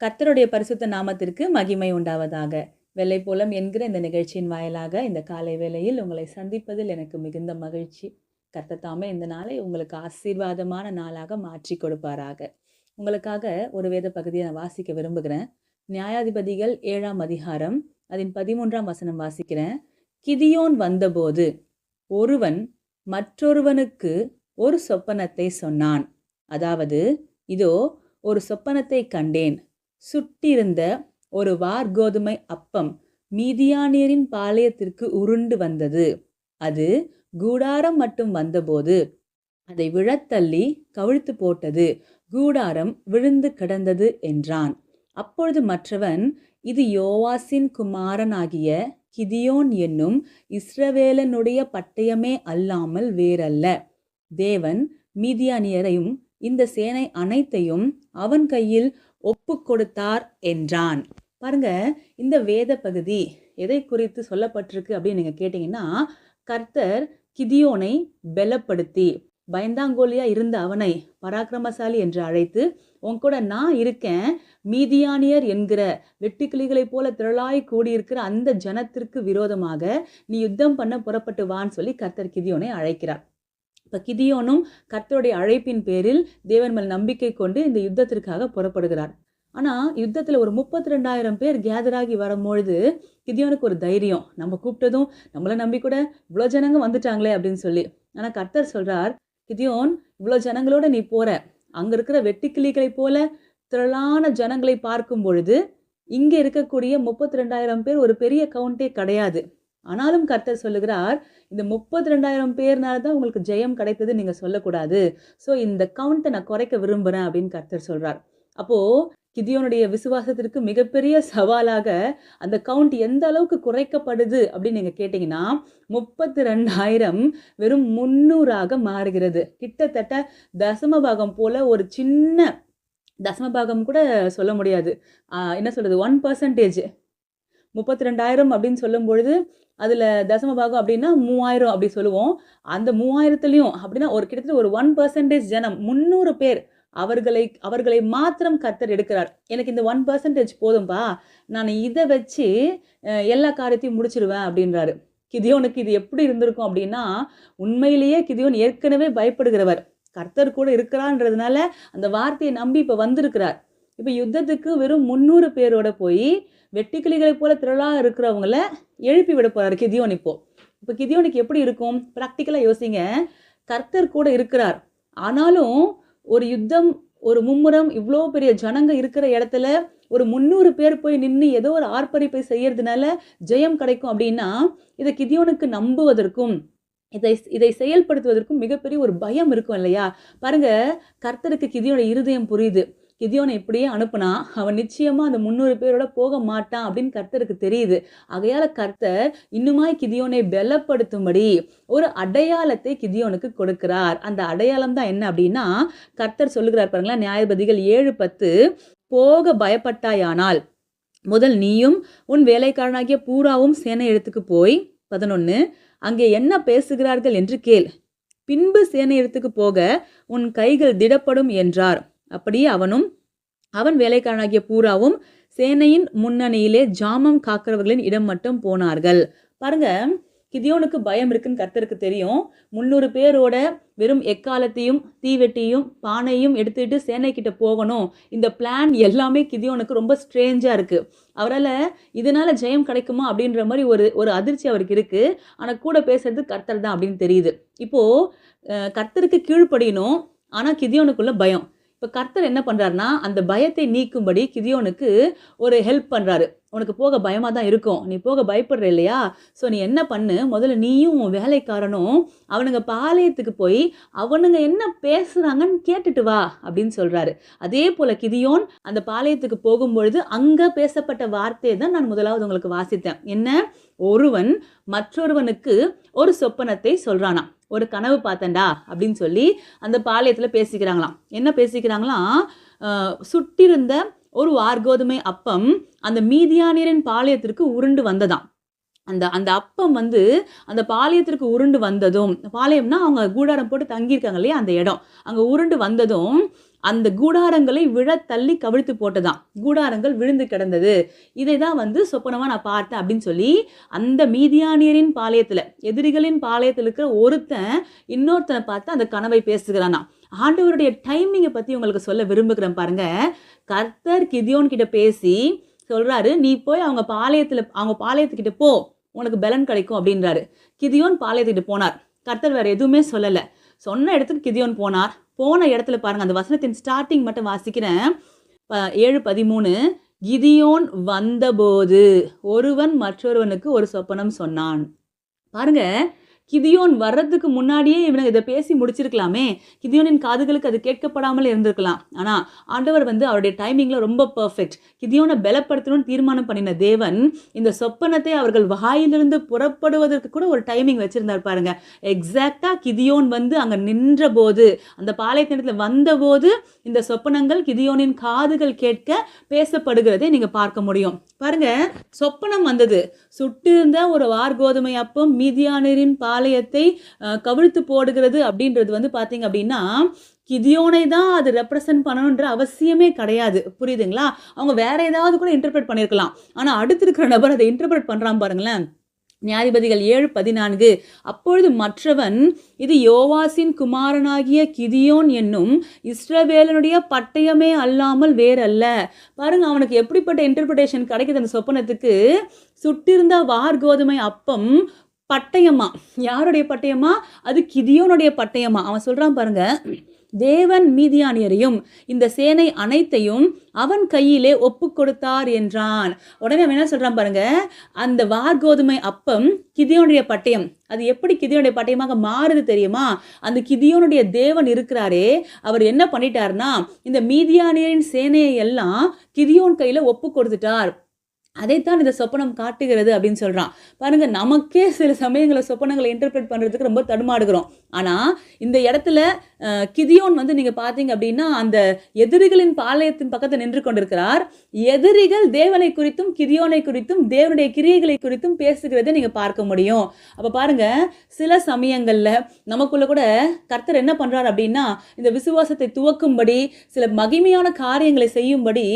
கத்தருடைய பரிசுத்த நாமத்திற்கு மகிமை உண்டாவதாக. வெள்ளை போலம் என்கிற இந்த நிகழ்ச்சியின் வாயிலாக இந்த காலை வேளையில் உங்களை சந்திப்பதில் எனக்கு மிகுந்த மகிழ்ச்சி. கத்தத்தாமே இந்த நாளை உங்களுக்கு ஆசீர்வாதமான நாளாக மாற்றி கொடுப்பாராக. உங்களுக்காக ஒரு வேத பகுதியை நான் வாசிக்க விரும்புகிறேன். நியாயாதிபதிகள் ஏழாம் அதிகாரம் அதன் பதிமூன்றாம் வசனம் வாசிக்கிறேன். கிதியோன் வந்தபோது ஒருவன் மற்றொருவனுக்கு ஒரு சொப்பனத்தை சொன்னான். அதாவது இதோ ஒரு சொப்பனத்தை கண்டேன். சுட்டிருந்த ஒரு வார்கோதுமை அப்பம் மீதியானியரின் பாளையத்திற்கு உருண்டு வந்தது. அது கூடாரம் மட்டும் வந்தபோது அதை விழத்தள்ளி கவிழ்த்து போட்டது. கூடாரம் விழுந்து கிடந்தது என்றான். அப்பொழுது மற்றவன் இது யோவாசின் குமாரனாகிய கிதியோன் என்னும் இஸ்ரவேலனுடைய பட்டயமே அல்லாமல் வேறல்ல. தேவன் மீதியானியரையும் இந்த சேனை அனைத்தையும் அவன் கையில் ஒப்பு கொடுத்தார் என்றான். பாருங்க இந்த வேத பகுதி எதை குறித்து சொல்லப்பட்டிருக்கு அப்படின்னு நீங்கள் கேட்டிங்கன்னா கர்த்தர் கிதியோனை பலப்படுத்தி பயந்தாங்கோலியா இருந்த அவனை பராக்கிரமசாலி என்று அழைத்து உன் கூட நான் இருக்கேன் மீதியானியர் என்கிற வெட்டுக்கிளிகளைப் போல திரளாய் கூடியிருக்கிற அந்த ஜனத்திற்கு விரோதமாக நீ யுத்தம் பண்ண புறப்பட்டு வான்னு சொல்லி கர்த்தர் கிதியோனை அழைக்கிறார். இப்போ கிதியோனும் கர்த்தருடைய அழைப்பின் பேரில் தேவன் மேல் நம்பிக்கை கொண்டு இந்த யுத்தத்திற்காக புறப்படுகிறார். ஆனால் யுத்தத்தில் ஒரு முப்பத்தி ரெண்டாயிரம் பேர் கேதராகி வரும்பொழுது கிதியோனுக்கு ஒரு தைரியம். நம்ம கூப்பிட்டதும் நம்மளை நம்பி கூட இவ்வளோ ஜனங்க வந்துட்டாங்களே அப்படின்னு சொல்லி. ஆனால் கர்த்தர் சொல்கிறார் கிதியோன் இவ்வளோ ஜனங்களோட நீ போற. அங்கே இருக்கிற வெட்டுக்கிளிகளைப் போல திரளான ஜனங்களை பார்க்கும் பொழுது இங்கே இருக்கக்கூடிய முப்பத்தி ரெண்டாயிரம் பேர் ஒரு பெரிய கவுண்டே கிடையாது. ஆனாலும் கர்த்தர் சொல்லுகிறார் இந்த முப்பத்தி ரெண்டாயிரம் பேர்னால தான் உங்களுக்கு ஜெயம் கிடைத்தது நீங்கள் சொல்லக்கூடாது. ஸோ இந்த கவுண்ட்டை நான் குறைக்க விரும்புகிறேன் அப்படின்னு கர்த்தர் சொல்கிறார் அப்போது கிதியோனுடைய விசுவாசத்திற்கு மிகப்பெரிய சவாலாக அந்த கவுண்ட் எந்த அளவுக்கு குறைக்கப்படுது அப்படின்னு நீங்கள் கேட்டிங்கன்னா முப்பத்தி ரெண்டாயிரம் வெறும் முந்நூறாக மாறுகிறது. கிட்டத்தட்ட தசமபாகம் போல ஒரு சின்ன தசமபாகம் கூட சொல்ல முடியாது. என்ன சொல்கிறது ஒன் பர்சன்டேஜ் முப்பத்தி ரெண்டாயிரம் அப்படின்னு சொல்லும் பொழுது அதில் தசம பாகம் அப்படின்னா மூவாயிரம் அப்படி சொல்லுவோம். அந்த மூவாயிரத்துலேயும் அப்படின்னா ஒரு கிட்டத்தட்ட ஒரு ஒன் பர்சன்டேஜ் ஜனம் முந்நூறு பேர் அவர்களை அவர்களை மாத்திரம் கர்த்தர் எடுக்கிறார். எனக்கு இந்த ஒன் பர்சன்டேஜ் போதும்பா நான் இதை வச்சு எல்லா காரியத்தையும் முடிச்சிருவேன் அப்படின்றாரு. கிதியோனுக்கு இது எப்படி இருந்திருக்கும் அப்படின்னா உண்மையிலேயே கிதியோன் ஏற்கனவே பயப்படுகிறவர். கர்த்தர் கூட இருக்கிறான்றதுனால அந்த வார்த்தையை நம்பி இப்போ வந்திருக்கிறார். இப்போ யுத்தத்துக்கு வெறும் முந்நூறு பேரோட போய் வெட்டுக்கிளிகளை போல திரளாக இருக்கிறவங்கள எழுப்பி விட போகிறார் கிதியோன் இப்போ. இப்போ கிதியோனுக்கு எப்படி இருக்கும்? ப்ராக்டிக்கலாக யோசிங்க. கர்த்தர் கூட இருக்கிறார். ஆனாலும் ஒரு யுத்தம் ஒரு மும்முரம் இவ்வளோ பெரிய ஜனங்க இருக்கிற இடத்துல ஒரு முந்நூறு பேர் போய் நின்று ஏதோ ஒரு ஆர்ப்பரிப்பை செய்யறதுனால ஜெயம் கிடைக்கும் அப்படின்னா இதை கிதியோனுக்கு நம்புவதற்கும் இதை இதை செயல்படுத்துவதற்கும் மிகப்பெரிய ஒரு பயம் இருக்கும் இல்லையா? பாருங்க கர்த்தருக்கு கிதியோட இருதயம் புரியுது. கிதியோனை இப்படியே அனுப்புனா அவன் நிச்சயமா அந்த முந்நூறு பேரோட போக மாட்டான் அப்படின்னு கர்த்தருக்கு தெரியுது. ஆகையால கர்த்தர் இன்னுமாய் கிதியோனை பலப்படுத்தும்படி ஒரு அடையாளத்தை கிதியோனுக்கு கொடுக்கிறார். அந்த அடையாளம் தான் என்ன அப்படின்னா கர்த்தர் சொல்லுகிறார் பாருங்களா நியாயபதிகள் ஏழு பத்து போக பயப்பட்டாயானால் முதல் நீயும் உன் வேலைக்காரனாகிய பூராவும் சேனை இடத்துக்கு போய் பதினொன்று அங்கே என்ன பேசுகிறார்கள் என்று கேள். பின்பு சேனை இடத்துக்கு போக உன் கைகள் திடப்படும் என்றார். அப்படியே அவனும் அவன் வேலைக்காரனாகிய பூராவும் சேனையின் முன்னணியிலே ஜாமம் காக்கிறவர்களின் இடம் மட்டும் போனார்கள். பாருங்க கிதியோனுக்கு பயம் இருக்குன்னு கர்த்தருக்கு தெரியும். முந்நூறு பேரோட வெறும் எக்காலத்தையும் தீவெட்டியும் பானையும் எடுத்துக்கிட்டு சேனை கிட்ட போகணும். இந்த பிளான் எல்லாமே கிதியோனுக்கு ரொம்ப ஸ்ட்ரேஞ்சாக இருக்குது அவரால் இதனால் ஜெயம் கிடைக்குமா அப்படின்ற மாதிரி ஒரு ஒரு அதிர்ச்சி அவருக்கு இருக்குது ஆனால் கூட பேசுறது கர்த்தர் தான் அப்படின்னு தெரியுது. இப்போது கர்த்தருக்கு கீழ்ப்படியணும். ஆனால் கிதியோனுக்குள்ள பயம். இப்போ கர்த்தர் என்ன பண்ணுறாருனா அந்த பயத்தை நீக்கும்படி கிதியோனுக்கு ஒரு ஹெல்ப் பண்ணுறாரு உனக்கு போக பயமாக தான் இருக்கும். நீ போக பயப்படுற இல்லையா? ஸோ நீ என்ன பண்ணு? முதல்ல நீயும் உன் வேலைக்காரனும் அவனுங்க பாளையத்துக்கு போய் அவனுங்க என்ன பேசுகிறாங்கன்னு கேட்டுட்டு வா அப்படின்னு சொல்கிறாரு அதே போல் கிதியோன் அந்த பாளையத்துக்கு போகும்பொழுது அங்கே பேசப்பட்ட வார்த்தையை தான் நான் முதலாவது உங்களுக்கு வாசித்தேன். என்ன? ஒருவன் மற்றொருவனுக்கு ஒரு சொப்பனத்தை சொல்கிறானா ஒரு கனவு பார்த்தண்டா அப்படின்னு சொல்லி அந்த பாளையத்தில் பேசிக்கிறாங்களாம். என்ன பேசிக்கிறாங்களாம்? சுட்டிருந்த ஒரு வார்கோதுமை அப்பம் அந்த மீதியானியரின் பாளையத்திற்கு உருண்டு வந்ததாம். அந்த அந்த அப்பம் வந்து அந்த பாளையத்திற்கு உருண்டு வந்ததும் பாளையம்னா அவங்க கூடாரம் போட்டு தங்கியிருக்காங்க இல்லையா அந்த இடம். அங்கே உருண்டு வந்ததும் அந்த கூடாரங்களை விழ தள்ளி கவிழ்த்து போட்டதான் கூடாரங்கள் விழுந்து கிடந்தது. இதை தான் வந்து சொப்பனமாக நான் பார்த்தேன் அப்படின்னு சொல்லி அந்த மீதியானியரின் பாளையத்தில் எதிரிகளின் பாளையத்தில் இருக்கிற ஒருத்தன் இன்னொருத்தனை பார்த்து அந்த கனவை பேசுகிறானா ஆண்டவருடைய டைமிங்கை பற்றி உங்களுக்கு சொல்ல விரும்புகிறேன் பாருங்க. கர்த்தர் கிதியோன் கிட்ட பேசி சொல்கிறாரு நீ போய் அவங்க பாளையத்தில் அவங்க பாளையத்துக்கிட்ட போ. உனக்கு பலன் கிடைக்கும் அப்படின்றாரு. கிதியோன் பாளையத்துக்கிட்டு போனார். கர்த்தர் வேறு எதுவுமே சொல்லலை. சொன்ன இடத்துக்கு கிதியோன் போனார். போன இடத்துல பாருங்க அந்த வசனத்தின் ஸ்டார்டிங் மட்டும் வாசிக்கிறேன் ப- ஏழு பதிமூணு கிதியோன் வந்தபோது ஒருவன் மற்றொருவனுக்கு ஒரு சொப்பனம் சொன்னான். பாருங்கள் கிதியோன் வர்றதுக்கு முன்னாடியே இவனுக்கு இதை பேசி முடிச்சிருக்கலாமே. கிதியோனின் காதுகளுக்கு அது கேட்கப்படாமல் இருந்திருக்கலாம். ஆனால் ஆண்டவர் வந்து அவருடைய டைமிங்கில் ரொம்ப பர்ஃபெக்ட் கிதியோனை பலப்படுத்தணும்னு தீர்மானம் பண்ணின தேவன் இந்த சொப்பனத்தை அவர்கள் வாயிலிருந்து புறப்படுவதற்கு கூட ஒரு டைமிங் வச்சுருந்தார் பாருங்க. எக்ஸாக்டாக கிதியோன் வந்து அங்கே நின்ற போது அந்த பாளையத்தினத்தில் வந்தபோது இந்த சொப்பனங்கள் கிதியோனின் காதுகள் கேட்க பேசப்படுகிறதை நீங்கள் பார்க்க முடியும். பாருங்க சொப்பனம் வந்தது. சுட்டிருந்த ஒரு வார்கோதுமை அப்பம் மீதியானரின் பாளையத்தை கவிழ்த்து போடுகிறது அப்படின்றது வந்து பார்த்தீங்க அப்படின்னா கிதியோனை தான் அது ரெப்ரசன்ட் பண்ணணுன்ற அவசியமே கிடையாது. புரியுதுங்களா? அவங்க வேற ஏதாவது கூட இன்டர்பிரட் பண்ணியிருக்கலாம் ஆனால் அடுத்து இருக்கிற நபர் அதை இன்டர்பிரட் பண்ணுறான் பாருங்களேன். நியாதிபதிகள் ஏழு பதினான்கு. அப்பொழுது மற்றவன் இது யோவாசின் குமாரனாகிய கிதியோன் என்னும் இஸ்ரவேலனுடைய பட்டயமே அல்லாமல் வேறல்ல. பாருங்க அவனுக்கு எப்படிப்பட்ட இன்டர்பிரிட்டேஷன் கிடைக்குது அந்த சொப்பனத்துக்கு? சுட்டிருந்த வார் கோதுமை அப்பம் பட்டயமா? யாருடைய பட்டயமா? அது கிதியோனுடைய பட்டயமா? அவன் சொல்றான் பாருங்க. தேவன் மீதியானியரையும் இந்த சேனை அனைத்தையும் அவன் கையிலே ஒப்பு கொடுத்தார் என்றான். உடனே அவன் என்ன சொல்றான் பாருங்க அந்த வார்கோதுமை அப்பம் கிதியோனுடைய பட்டயம். அது எப்படி கிதியோனுடைய பட்டயமாக மாறுது தெரியுமா? அந்த கிதியோனுடைய தேவன் இருக்கிறாரே அவர் என்ன பண்ணிட்டார்னா இந்த மீதியானியரின் சேனையை எல்லாம் கிதியோன் கையில ஒப்பு கொடுத்துட்டார். அதைத்தான் இந்த சொப்பனம் காட்டுகிறது அப்படின்னு சொல்றான். பாருங்க நமக்கே சில சமயங்களை சொப்பனங்களை இன்டர்பிரேட் பண்றதுக்கு ரொம்ப தடுமாடுகிறோம் ஆனா இந்த இடத்துல கிதியோன் வந்து நீங்கள் பார்த்தீங்க அப்படின்னா அந்த எதிரிகளின் பாளையத்தின் பக்கத்தில் நின்று கொண்டிருக்கிறார். எதிரிகள் தேவனை குறித்தும் கிதியோனை குறித்தும் தேவனுடைய கிரியைகளை குறித்தும் பேசுகிறதை நீங்கள் பார்க்க முடியும். அப்போ பாருங்க சில சமயங்களில் நமக்குள்ள கூட கர்த்தர் என்ன பண்ணுறார் அப்படின்னா இந்த விசுவாசத்தை துவக்கும்படி சில மகிமையான காரியங்களை செய்யும்படி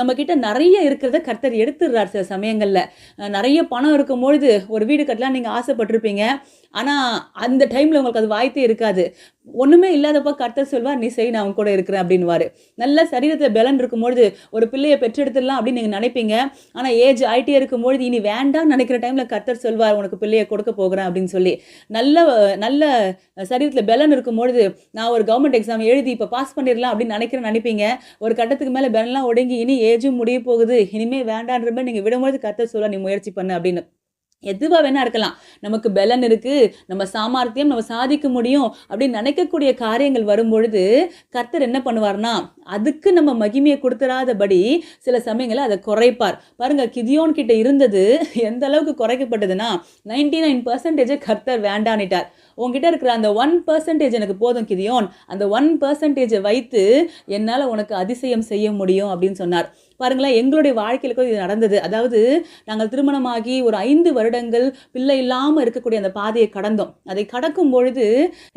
நம்ம நிறைய இருக்கிறத கர்த்தர் எடுத்துடுறார் சில சமயங்களில். நிறைய பணம் இருக்கும் பொழுது ஒரு வீடு கட்டலாம் நீங்கள் ஆசைப்பட்டிருப்பீங்க. ஆனால் அந்த டைமில் உங்களுக்கு அது வாய்ப்பே இருக்காது. ஒன்றுமே இல்லாதப்போ கர்த்தர் சொல்வார் நீ செய் நான் அவங்க கூட இருக்கிறேன் அப்படின்வாரு நல்ல சரீரத்தில் பலன் இருக்கும்பொழுது ஒரு பிள்ளையை பெற்றெடுத்துடலாம் அப்படின்னு நீங்கள் நினைப்பீங்க. ஆனால் ஏஜ் ஆகிட்டே இருக்கும்பொழுது இனி வேண்டாம் நினைக்கிற டைமில் கர்த்தர் சொல்வார் உனக்கு பிள்ளையை கொடுக்க போகிறேன் அப்படின்னு சொல்லி. நல்ல நல்ல சரீரத்தில் பலன் இருக்கும்பொழுது நான் ஒரு கவர்மெண்ட் எக்ஸாம் எழுதி இப்போ பாஸ் பண்ணிடலாம் அப்படின்னு நினைக்கிறேன் நினைப்பீங்க. ஒரு கட்டத்துக்கு மேலே பெலன்லாம் ஒடுங்கி இனி ஏஜும் முடிய போகுது. இனிமே வேண்டான்ற மாதிரி நீங்கள் விடும்பொழுது கர்த்தர் சொல்ல நீ முயற்சி பண்ணு அப்படின்னு. எதுவாக வேணா இருக்கலாம். நமக்கு பலன் இருக்குது நம்ம சாமர்த்தியம் நம்ம சாதிக்க முடியும் அப்படின்னு நினைக்கக்கூடிய காரியங்கள் வரும்பொழுது கர்த்தர் என்ன பண்ணுவார்னா அதுக்கு நம்ம மகிமையை கொடுத்துடாதபடி சில சமயங்களில் அதை குறைப்பார். பாருங்க கிதியோன் கிட்ட இருந்தது எந்த அளவுக்கு குறைக்கப்பட்டதுன்னா நைன்டி நைன் பர்சன்டேஜை கர்த்தர் வேண்டானிட்டார். உங்ககிட்ட இருக்கிற அந்த ஒன் பர்சன்டேஜ் எனக்கு போதும் கிதியோன். அந்த ஒன் பர்சன்டேஜை வைத்து என்னால் உனக்கு அதிசயம் செய்ய முடியும் அப்படின்னு சொன்னார். பாருங்களேன் எங்களுடைய வாழ்க்கையில் கூட இது நடந்தது. அதாவது நாங்கள் திருமணமாகி ஒரு ஐந்து வருடங்கள் பிள்ளை இல்லாமல் இருக்கக்கூடிய அந்த பாதையை கடந்தோம். அதை கடக்கும் பொழுது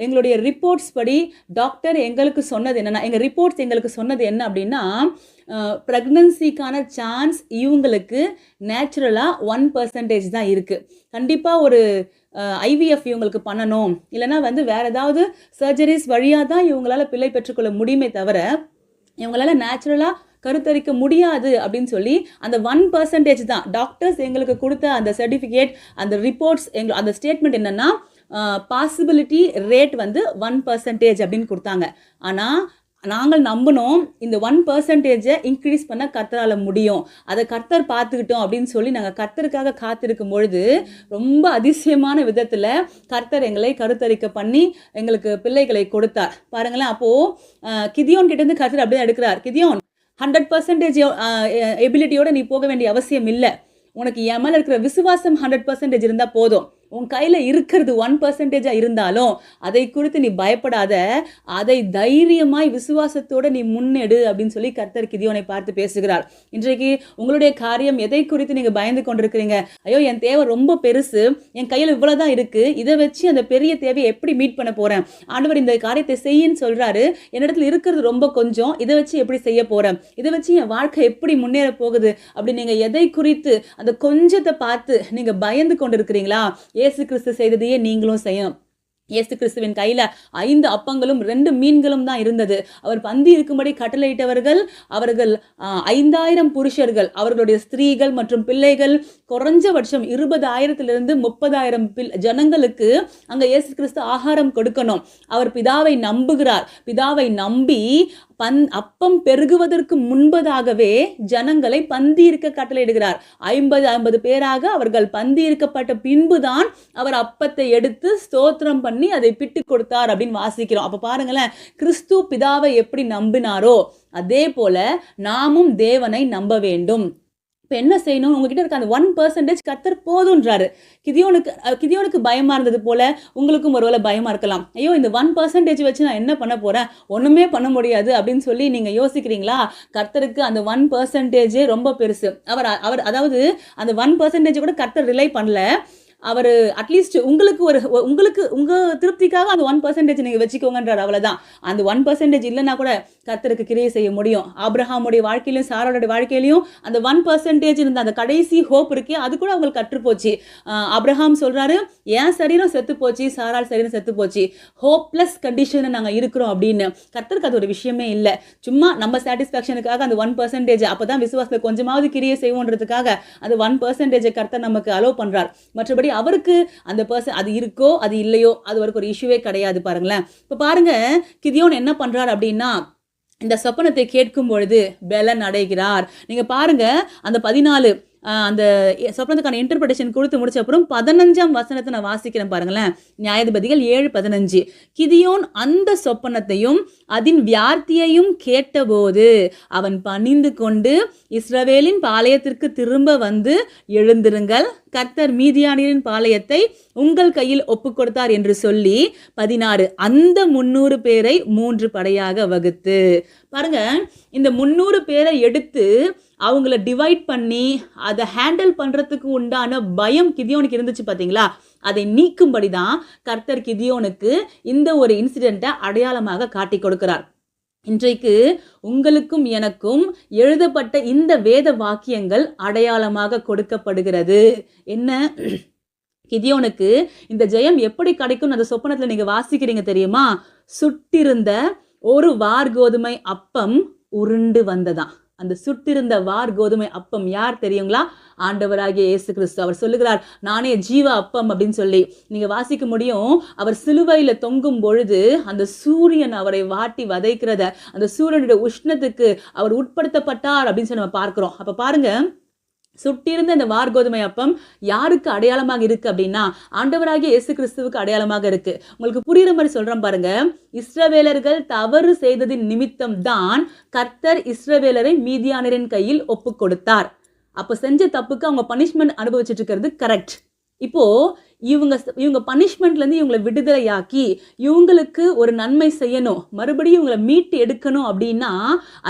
எங்களுடைய ரிப்போர்ட்ஸ் படி டாக்டர் எங்களுக்கு சொன்னது என்னென்னா எங்கள் ரிப்போர்ட்ஸ் எங்களுக்கு சொன்னது என்ன அப்படின்னா ப்ரெக்னன்சிக்கான சான்ஸ் இவங்களுக்கு நேச்சுரலாக ஒன் பர்சன்டேஜ் தான் இருக்குது கண்டிப்பாக ஒரு ஐவிஎஃப் இவங்களுக்கு பண்ணணும். இல்லைன்னா வந்து வேறு ஏதாவது சர்ஜரிஸ் வழியாக தான் இவங்களால் பிள்ளை பெற்றுக்கொள்ள முடியுமே தவிர இவங்களால நேச்சுரலாக கருத்தரிக்க முடியாது அப்படின்னு சொல்லி அந்த ஒன் பர்சன்டேஜ் தான். டாக்டர்ஸ் எங்களுக்கு கொடுத்த அந்த சர்டிஃபிகேட் அந்த ரிப்போர்ட்ஸ் எங்க அந்த ஸ்டேட்மெண்ட் என்னென்னா பாசிபிலிட்டி ரேட் வந்து ஒன் பர்சன்டேஜ் அப்படின்னு கொடுத்தாங்க. ஆனால் நாங்கள் நம்பினோம் இந்த ஒன் பர்சன்டேஜை இன்க்ரீஸ் பண்ண கர்த்தரால் முடியும். அதை கர்த்தர் பார்த்துக்கிட்டோம் அப்படின்னு சொல்லி நாங்கள் கர்த்தருக்காக காத்திருக்கும் பொழுது ரொம்ப அதிசயமான விதத்தில் கர்த்தர் எங்களை கருத்தரிக்க பண்ணி எங்களுக்கு பிள்ளைகளை கொடுத்தார். பாருங்களேன் அப்போது கிதியோன் கிட்டேருந்து கர்த்தர் அப்படியே எடுக்கிறார். கிதியோன் ஹண்ட்ரட் பர்சன்டேஜ் எபிலிட்டியோட நீ போக வேண்டிய அவசியம் இல்லை. உனக்கு என் மேலே இருக்கிற விசுவாசம் ஹண்ட்ரட் பர்சன்டேஜ் இருந்தால் போதும். உன் கையில் இருக்கிறது ஒன் பர்சன்டேஜாக இருந்தாலும் அதை குறித்து நீ பயப்படாத. அதை தைரியமாய் விசுவாசத்தோடு நீ முன்னெடு அப்படின்னு சொல்லி கர்த்தர் கிதியோனை பார்த்து பேசுகிறார். இன்றைக்கு உங்களுடைய காரியம் எதை குறித்து நீங்கள் பயந்து கொண்டிருக்கிறீங்க? ஐயோ என் தேவை ரொம்ப பெருசு. என் கையில் இவ்வளோதான் இருக்குது இதை வச்சு அந்த பெரிய தேவையை எப்படி மீட் பண்ண போகிறேன் ஆண்டவர் இந்த காரியத்தை செய்யின்னு சொல்கிறாரு என்னிடத்துல இருக்கிறது ரொம்ப கொஞ்சம். இதை வச்சு எப்படி செய்ய போகிறேன் இதை வச்சு என் வாழ்க்கை எப்படி முன்னேற போகுது? அப்படி நீங்கள் எதை குறித்து அந்த கொஞ்சத்தை பார்த்து நீங்கள் பயந்து கொண்டு இருக்கிறீங்களா இயேசு கிறிஸ்து செய்ததையே நீங்களும் செய்யணும். இயேசு கிறிஸ்துவின் கையில் ஐந்து அப்பங்களும் ரெண்டு மீன்களும் தான் இருந்தது. அவர் பந்தி இருக்கும்படி கட்டளையிட்டவர்கள் அவர்கள் ஐந்தாயிரம் புருஷர்கள் அவர்களுடைய ஸ்திரீகள் மற்றும் பிள்ளைகள் குறைஞ்சபட்சம் இருபதாயிரத்திலிருந்து முப்பதாயிரம் பில் ஜனங்களுக்கு அங்கே இயேசு கிறிஸ்து ஆகாரம் கொடுக்கணும். அவர் பிதாவை நம்புகிறார். பிதாவை நம்பி பந் அப்பம் பெருகுவதற்கு முன்பதாகவே ஜனங்களை பந்தி இருக்க கட்டளையிடுகிறார். ஐம்பது ஐம்பது பேராக அவர்கள் பந்தி இருக்கப்பட்ட பின்புதான் அவர் அப்பத்தை எடுத்து ஸ்தோத்திரம் பண்ணி அதை பிட்டு கொடுத்தார் அப்படின்னு வாசிக்கிறோம். அப்போ பாருங்களேன் கிறிஸ்து பிதாவை எப்படி நம்பினாரோ அதே போல நாமும் தேவனை நம்ப வேண்டும். இப்போ என்ன செய்யணும்? உங்ககிட்ட இருக்க அந்த ஒன் பர்சன்டேஜ் கத்தர் போதுன்றாரு. கிதியோனுக்கு கிதியோனுக்கு பயமாக இருந்தது போல உங்களுக்கும் ஒருவேளை பயமாக இருக்கலாம். ஐயோ இந்த ஒன் பர்சன்டேஜ் வச்சு நான் என்ன பண்ண போகிறேன் ஒன்றுமே பண்ண முடியாது அப்படின்னு சொல்லி நீங்கள் யோசிக்கிறீங்களா? கர்த்தருக்கு அந்த ஒன் பர்சன்டேஜே ரொம்ப பெருசு. அவர் அவர் அதாவது அந்த ஒன் பர்சன்டேஜ் கூட கர்த்தர் ரிலை பண்ணல. அவர் அட்லீஸ்ட் உங்களுக்கு ஒரு உங்களுக்கு உங்கள் திருப்திக்காக அந்த ஒன் பர்சன்டேஜ் நீங்கள் வச்சுக்கோங்கன்றார் அவ்வளோதான் அந்த ஒன் பர்சன்டேஜ் இல்லைன்னா கூட கர்த்தருக்கு கிரியை செய்ய முடியும். ஆப்ரஹாமுடைய வாழ்க்கையிலையும் சாரோட வாழ்க்கையிலையும் அந்த ஒன் பர்சன்டேஜ் இருந்த அந்த கடைசி ஹோப் இருக்கே அது கூட அவங்களுக்கு கற்றுப்போச்சு. அப்ரஹாம் சொல்கிறாரு ஏன் என் சரீரம் செத்து போச்சு சாரால் சரீரம் செத்து போச்சு ஹோப்லெஸ் கண்டிஷனில் நாங்கள் இருக்கிறோம் அப்படின்னு. கர்த்தருக்கு அது ஒரு விஷயமே இல்லை. சும்மா நம்ம சாட்டிஸ்ஃபேக்ஷனுக்காக அந்த ஒன் பர்சன்டேஜ் அப்பதான் விசுவாசத்தை கொஞ்சமாவது கிரியை செய்வோன்றதுக்காக அந்த ஒன் பர்சன்டேஜை கர்த்தர் நமக்கு அலோவ் பண்ணுறார் மற்றபடி அவருக்கு அந்த பர்சன் அது இருக்கோ அது இல்லையோ அது அவருக்கு ஒரு இஷ்யூவே கிடையாது பாருங்களேன். இப்போ பாருங்க கிதியோன் என்ன பண்ணுறாரு அப்படின்னா இந்த சொப்பனத்தை கேட்கும் பொழுது பெலன் அடைகிறார். நீங்க பாருங்க அந்த பதினாலு அந்த சொப்பனத்துக்கான இன்டர்பிரேஷன் கொடுத்து முடிச்ச அப்புறம் பதினஞ்சாம் வசனத்தை நான் வாசிக்கிறேன் பாருங்களேன். நியாயாதிபதிகள் ஏழு பதினஞ்சு. கிதியோன் அந்த சொப்பனத்தையும் அதன் வியார்த்தியையும் கேட்டபோது அவன் பணிந்து கொண்டு இஸ்ரவேலின் பாளையத்திற்கு திரும்ப வந்து எழுந்திருங்கள். கர்த்தர் மீதியானியரின் பாளையத்தை உங்கள் கையில் ஒப்பு கொடுத்தார் என்று சொல்லி பதினாறு. அந்த முன்னூறு பேரை மூன்று படையாக வகுத்து. பாருங்க இந்த முன்னூறு பேரை எடுத்து அவங்கள டிவைட் பண்ணி அதை ஹேண்டில் பண்ணுறதுக்கு உண்டான பயம் கிதியோனுக்கு இருந்துச்சு பார்த்தீங்களா அதை நீக்கும்படி தான் கர்த்தர் கிதியோனுக்கு இந்த ஒரு இன்சிடெண்ட்டை அடையாளமாக காட்டி கொடுக்கிறார். இன்றைக்கு உங்களுக்கும் எனக்கும் எழுதப்பட்ட இந்த வேத வாக்கியங்கள் அடையாளமாக கொடுக்கப்படுகிறது. என்ன? கிதியோனுக்கு இந்த ஜெயம் எப்படி கிடைக்கும் அந்த சொப்பனத்தில் நீங்கள் வாசிக்கிறீங்க தெரியுமா? சுட்டிருந்த ஒரு வார் கோதுமை அப்பம் உருண்டு வந்ததான் அந்த சுட்டிருந்த வார் கோதுமை அப்பம் யார் தெரியுங்களா? ஆண்டவராகிய இயேசு கிறிஸ்து. அவர் சொல்லுகிறார் நானே ஜீவ அப்பம் அப்படின்னு சொல்லி. நீங்க வாசிக்க முடியும் அவர் சிலுவையில தொங்கும் பொழுது அந்த சூரியன் அவரை வாட்டி வதைக்கிறத அந்த சூரியனுடைய உஷ்ணத்துக்கு அவர் உட்படுத்தப்பட்டார் அப்படின்னு சொல்லி நம்ம பார்க்கிறோம். அப்ப பாருங்க சுட்டிருந்த இந்த வார்கோதுமை அப்பம் யாருக்கு அடையாளமாக இருக்கு அப்படின்னா ஆண்டவராகிய இயேசு கிறிஸ்துவுக்கு அடையாளமாக இருக்கு. உங்களுக்கு புரியுற மாதிரி சொல்றேன் பாருங்க. இஸ்ரவேலர்கள் தவறு செய்ததின் நிமித்தம் தான் கர்த்தர் இஸ்ரவேலரை மீதியானரின் கையில் ஒப்பு கொடுத்தார் அப்போ செஞ்ச தப்புக்கு அவங்க பனிஷ்மெண்ட் அனுபவிச்சுட்டு இருக்கிறது கரெக்ட். இப்போ இவங்க இவங்க பனிஷ்மெண்ட்லேருந்து இவங்களை விடுதலையாக்கி இவங்களுக்கு ஒரு நன்மை செய்யணும் மறுபடியும் இவங்களை மீட்டு எடுக்கணும் அப்படின்னா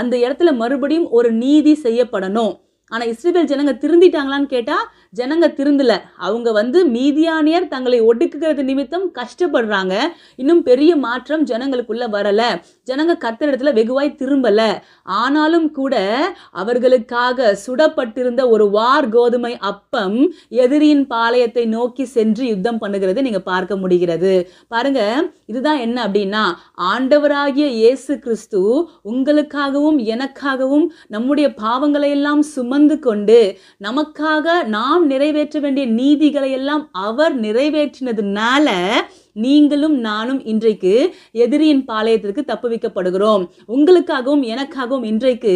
அந்த இடத்துல மறுபடியும் ஒரு நீதி செய்யப்படணும். ஆனா இஸ்ரேல் ஜனங்க திருந்திட்டாங்களான்னு கேட்டால் ஜனங்க திருந்தல. அவங்க வந்து மீதியானியர் தங்களை ஒடுக்குகிறது நிமித்தம் கஷ்டப்படுறாங்க. இன்னும் பெரிய மாற்றம் ஜனங்களுக்குள்ள வரல. ஜனங்க இடத்துல வெகுவாய் திரும்பல. ஆனாலும் கூட அவர்களுக்காக சுடப்பட்டிருந்த ஒரு வார் கோதுமை அப்பம் எதிரியின் பாளையத்தை நோக்கி சென்று யுத்தம் பண்ணுகிறது நீங்க பார்க்க முடிகிறது. பாருங்க இதுதான் என்ன அப்படின்னா ஆண்டவராகிய இயேசு கிறிஸ்து உங்களுக்காகவும் எனக்காகவும் நம்முடைய பாவங்களை எல்லாம் சுமந்து கொண்டு நமக்காக நாம் நிறைவேற்ற வேண்டிய நீதிகளை எல்லாம் அவர் நிறைவேற்றினதுனால நீங்களும் நானும் இன்றைக்கு எதிரியின் பாளையத்திற்கு தப்புவிக்கப்படுகிறோம் உங்களுக்காகவும் எனக்காகவும் இன்றைக்கு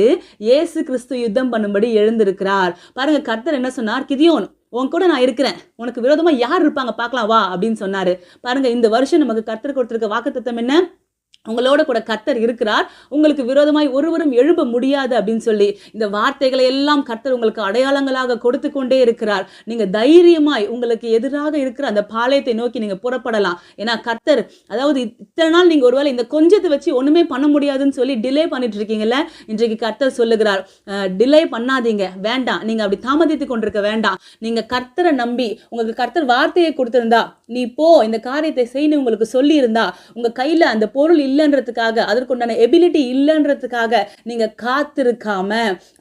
இயேசு கிறிஸ்து யுத்தம் பண்ணும்படி எழுந்திருக்கிறார். பாருங்க கர்த்தர் என்ன சொன்னார்? கிதியோன் உன் கூட நான் இருக்கிறேன். உனக்கு விரோதமா யார் இருப்பாங்க? பார்க்கலாம் வா அப்படின்னு சொன்னாரு. பாருங்க இந்த வருஷம் நமக்கு கர்த்தர் கொடுத்திருக்க வாக்குத்தத்தம் என்ன? உங்களோட கூட கர்த்தர் இருக்கிறார். உங்களுக்கு விரோதமாய் ஒருவரும் எழுப்ப முடியாது அப்படின்னு சொல்லி இந்த வார்த்தைகளை எல்லாம் கர்த்தர் உங்களுக்கு அடையாளங்களாக கொடுத்து கொண்டே இருக்கிறார். நீங்க தைரியமாய் உங்களுக்கு எதிராக இருக்கிற அந்த பாளையத்தை நோக்கி நீங்க புறப்படலாம். ஏன்னா கர்த்தர் அதாவது இத்தனை நாள் நீங்க ஒருவேளை இந்த கொஞ்சத்தை வச்சு ஒண்ணுமே பண்ண முடியாதுன்னு சொல்லி டிலே பண்ணிட்டு இருக்கீங்கல்ல இன்றைக்கு கர்த்தர் சொல்லுகிறார் டிலே பண்ணாதீங்க. வேண்டாம். நீங்க அப்படி தாமதித்து கொண்டிருக்க வேண்டாம். நீங்க கர்த்தரை நம்பி உங்களுக்கு கர்த்தர் வார்த்தையை கொடுத்திருந்தா நீ போ. இந்த காரியத்தை செய்யணும் உங்களுக்கு சொல்லி இருந்தா உங்க கையில அந்த பொருள் இல்லைன்றதுக்காக அதற்குண்டான எபிலிட்டி இல்லைன்றதுக்காக நீங்க காத்திருக்காம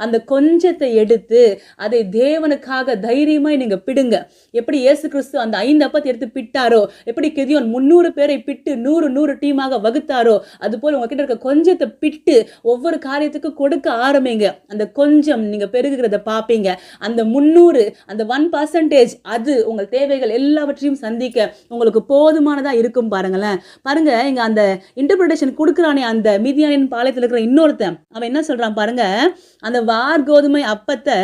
அந்த கொஞ்சத்தை எடுத்து அதை தேவனுக்காக தைரியமாய் நீங்க பிடுங்க. எப்படி இயேசு கிறிஸ்து அந்த ஐந்து அப்பத்தை எடுத்து பிட்டாரோ எப்படி கெதியோன் முந்நூறு பேரை பிட்டு நூறு நூறு டீமாக வகுத்தாரோ அது போல உங்ககிட்ட இருக்க கொஞ்சத்தை பிட்டு ஒவ்வொரு காரியத்துக்கும் கொடுக்க ஆரம்பிங்க. அந்த கொஞ்சம் நீங்க பெருகுகிறத பார்ப்பீங்க அந்த முந்நூறு அந்த ஒன் பர்சன்டேஜ் அது உங்கள் தேவைகள் எல்லாவற்றையும் சந்திக்க உங்களுக்கு போதுமானதா இருக்கும் பாருங்களேன். பாருங்க இங்கே அந்த இன்டர் இன்டர்பிரிட்டேஷன் கொடுக்குறானே அந்த மீதியானின் பாளையத்தில் இருக்கிற இன்னொருத்தன். அவன் என்ன சொல்கிறான் பாருங்க அந்த வார் கோதுமை அப்பத்தை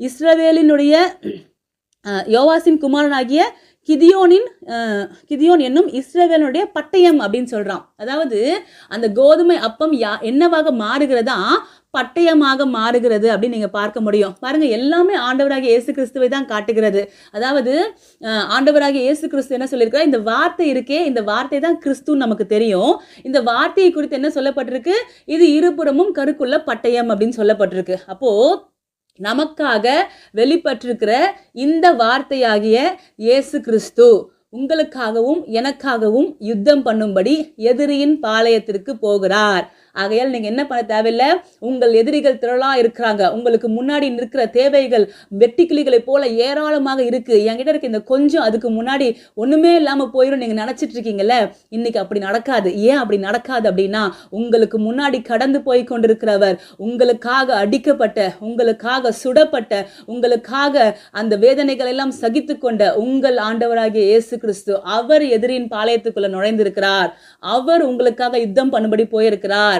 இஸ்ரவேலினுடைய யோவாசின் குமாரனாகிய கிதியோனின் கிதியோன் என்னும் இஸ்ரேவேலனுடைய பட்டயம் அப்படின்னு சொல்கிறான் அதாவது அந்த கோதுமை அப்பம் யா என்னவாக மாறுகிறதா? பட்டயமாக மாறுகிறது அப்படின்னு நீங்கள் பார்க்க முடியும். பாருங்கள் எல்லாமே ஆண்டவராகிய இயேசு கிறிஸ்துவை தான் காட்டுகிறது. அதாவது ஆண்டவராகிய இயேசு கிறிஸ்து என்ன சொல்லியிருக்கார் இந்த வார்த்தை இருக்கே இந்த வார்த்தை தான் கிறிஸ்துன்னு நமக்கு தெரியும். இந்த வார்த்தையை குறித்து என்ன சொல்லப்பட்டிருக்கு? இது இருபுறமும் கருக்குள்ள பட்டயம் அப்படின்னு சொல்லப்பட்டிருக்கு. அப்போது நமக்காக வெளிப்பட்டிருக்கிற இந்த வார்த்தையாகிய இயேசு கிறிஸ்து உங்களுக்காகவும் எனக்காகவும் யுத்தம் பண்ணும்படி எதிரியின் பாளையத்திற்கு போகிறார். ஆகையால் நீங்கள் என்ன பண்ண தேவையில்லை? உங்கள் எதிரிகள் திரளாக இருக்கிறாங்க. உங்களுக்கு முன்னாடி நிற்கிற தேவைகள் வெட்டிக்கிளிகளை போல ஏராளமாக இருக்குது என்கிட்ட இருக்க இந்த கொஞ்சம் அதுக்கு முன்னாடி ஒன்றுமே இல்லாமல் போயிடும் நீங்கள் நினச்சிட்டு இருக்கீங்கல்ல? இன்னைக்கு அப்படி நடக்காது. ஏன் அப்படி நடக்காது அப்படின்னா உங்களுக்கு முன்னாடி கடந்து போய் கொண்டிருக்கிறவர் உங்களுக்காக அடிக்கப்பட்ட உங்களுக்காக சுடப்பட்ட உங்களுக்காக அந்த வேதனைகள் எல்லாம் சகித்து கொண்ட உங்கள் ஆண்டவராகிய இயேசு கிறிஸ்து அவர் எதிரின் பாளையத்துக்குள்ள நுழைந்திருக்கிறார். அவர் உங்களுக்காக யுத்தம் பண்ணும்படி போயிருக்கிறார்.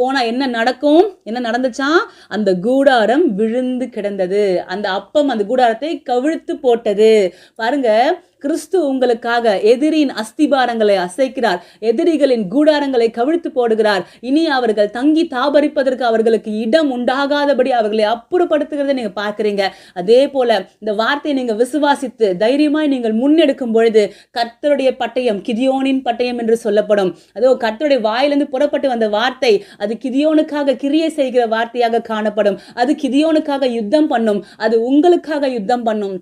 போனால் என்ன நடக்கும்? என்ன நடந்துச்சா? அந்த கூடாரம் விழுந்து கிடந்தது. அந்த அப்பம் அந்த கூடாரத்தை கவிழ்த்து போட்டது. பாருங்க கிறிஸ்து உங்களுக்காக எதிரியின் அஸ்திபாரங்களை அசைக்கிறார். எதிரிகளின் கூடாரங்களை கவிழ்த்து போடுகிறார். இனி அவர்கள் தங்கி தாபரிப்பதற்கு அவர்களுக்கு இடம் உண்டாகாதபடி அவர்களை அப்புறப்படுத்துகிறதை நீங்க பார்க்குறீங்க. அதே போல இந்த வார்த்தையை நீங்கள் விசுவாசித்து தைரியமாய் நீங்கள் முன்னெடுக்கும் பொழுது கர்த்தருடைய பட்டயம் கிதியோனின் பட்டயம் என்று சொல்லப்படும். அதோ கர்த்தருடைய வாயிலிருந்து புறப்பட்டு வந்த வார்த்தை அது கிதியோனுக்காக கிரியை செய்கிற வார்த்தையாக காணப்படும். அது கிதியோனுக்காக யுத்தம் பண்ணும். அது உங்களுக்காக யுத்தம் பண்ணும்.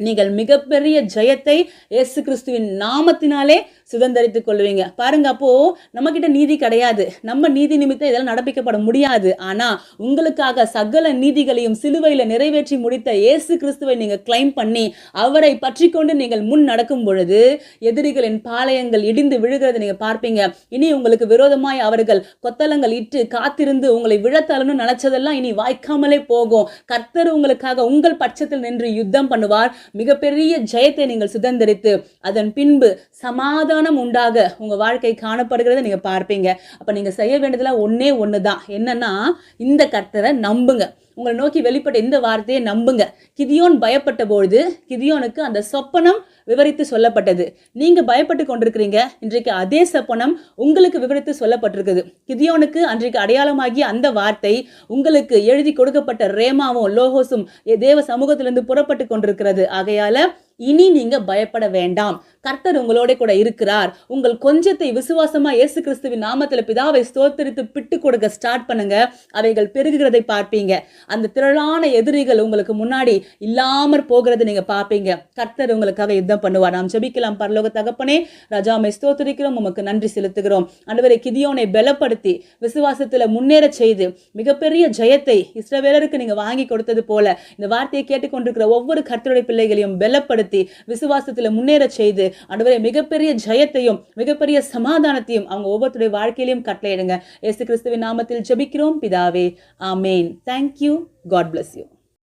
நீங்கள் மிகப்பெரிய ஜெயத்தை இயேசு கிறிஸ்துவின் நாமத்தினாலே சுதந்திரித்து கொள்வீங்க. பாருங்க அப்போ நம்ம கிட்ட நீதி கிடையாது. நம்ம நீதி நிமித்தம் இதெல்லாம் நடப்பிக்கப்பட முடியாது. ஆனா உங்களுக்காக சகல நீதிகளையும் சிலுவையில் நிறைவேற்றி முடித்த இயேசு கிறிஸ்துவை நீங்க கிளைம் பண்ணி அவரை பற்றி கொண்டு நீங்கள் முன் நடக்கும் பொழுது எதிரிகளின் பாளையங்கள் இடிந்து விழுகிறத நீங்க பார்ப்பீங்க. இனி உங்களுக்கு விரோதமாய் அவர்கள் கொத்தளங்கள் இட்டு காத்திருந்து உங்களை விழத்தலன்னு நினைச்சதெல்லாம் இனி வாய்க்காமலே போகும். கர்த்தர் உங்களுக்காக உங்கள் பட்சத்தில் நின்று யுத்தம் பண்ணுவார். மிகப்பெரிய ஜெயத்தை நீங்கள் சுதந்திரித்து அதன் பின்பு சமாதானம் உண்டாக உங்கள் வாழ்க்கை காணப்படுகிறத நீங்கள் பார்ப்பீங்க. அப்போ நீங்கள் செய்ய வேண்டியதெல்லாம் ஒன்றே ஒன்று தான் என்னென்னா இந்த கர்த்தரை நம்புங்க. உங்களை நோக்கி வெளிப்பட்ட இந்த வார்த்தையை நம்புங்க. கிதியோன் பயப்பட்ட பொழுது கிதியோனுக்கு அந்த சொப்பனம் விவரித்து சொல்லப்பட்டது. நீங்கள் பயப்பட்டு கொண்டிருக்கிறீங்க. இன்றைக்கு அதே சொப்பனம் உங்களுக்கு விவரித்து சொல்லப்பட்டிருக்குது. கிதியோனுக்கு அன்றைக்கு அடையாளமாகிய அந்த வார்த்தை உங்களுக்கு எழுதி கொடுக்கப்பட்ட ரேமாவும் லோகோஸும் தேவ சமூகத்திலிருந்து புறப்பட்டு கொண்டிருக்கிறது. ஆகையால் இனி நீங்கள் பயப்பட வேண்டாம். கர்த்தர் உங்களோட கூட இருக்கிறார். உங்கள் கொஞ்சத்தை விசுவாசமா இயேசு கிறிஸ்துவின் நாமத்துல பிதாவை ஸ்தோத்தரித்து பிட்டு கொடுக்க ஸ்டார்ட் பண்ணுங்க. அவைகள் பெருகுகிறதை பார்ப்பீங்க. அந்த திரளான எதிரிகள் உங்களுக்கு முன்னாடி இல்லாமற் போகிறதை நீங்க பார்ப்பீங்க. கர்த்தர் உங்களுக்காக யுத்தம் பண்ணுவார். நாம் ஜெபிக்கலாம். பரலோக தகப்பனே ரஜாமை ஸ்தோத்தரிக்கிறோம். உமக்கு நன்றி செலுத்துகிறோம். அன்றுவரை கிதியோனை பலப்படுத்தி விசுவாசத்துல முன்னேற செய்து மிகப்பெரிய ஜெயத்தை இஸ்ரவேலருக்கு நீங்க வாங்கி கொடுத்தது போல இந்த வார்த்தையை கேட்டுக்கொண்டிருக்கிற ஒவ்வொரு கர்த்தருடைய பிள்ளைகளையும் பலப்படுத்தி விசுவாசத்துல முன்னேற செய்து அன்றுவரை மிகப்பெரிய ஜெயத்தையும் மிகப்பெரிய சமாதானத்தையும் அவங்க ஒவ்வொருத்தருடைய வாழ்க்கையிலையும் கட்டளையிடுங்க. இயேசு கிறிஸ்துவின் நாமத்தில் ஜபிக்கிறோம். பிதாவே ஆமேன். Thank you God bless you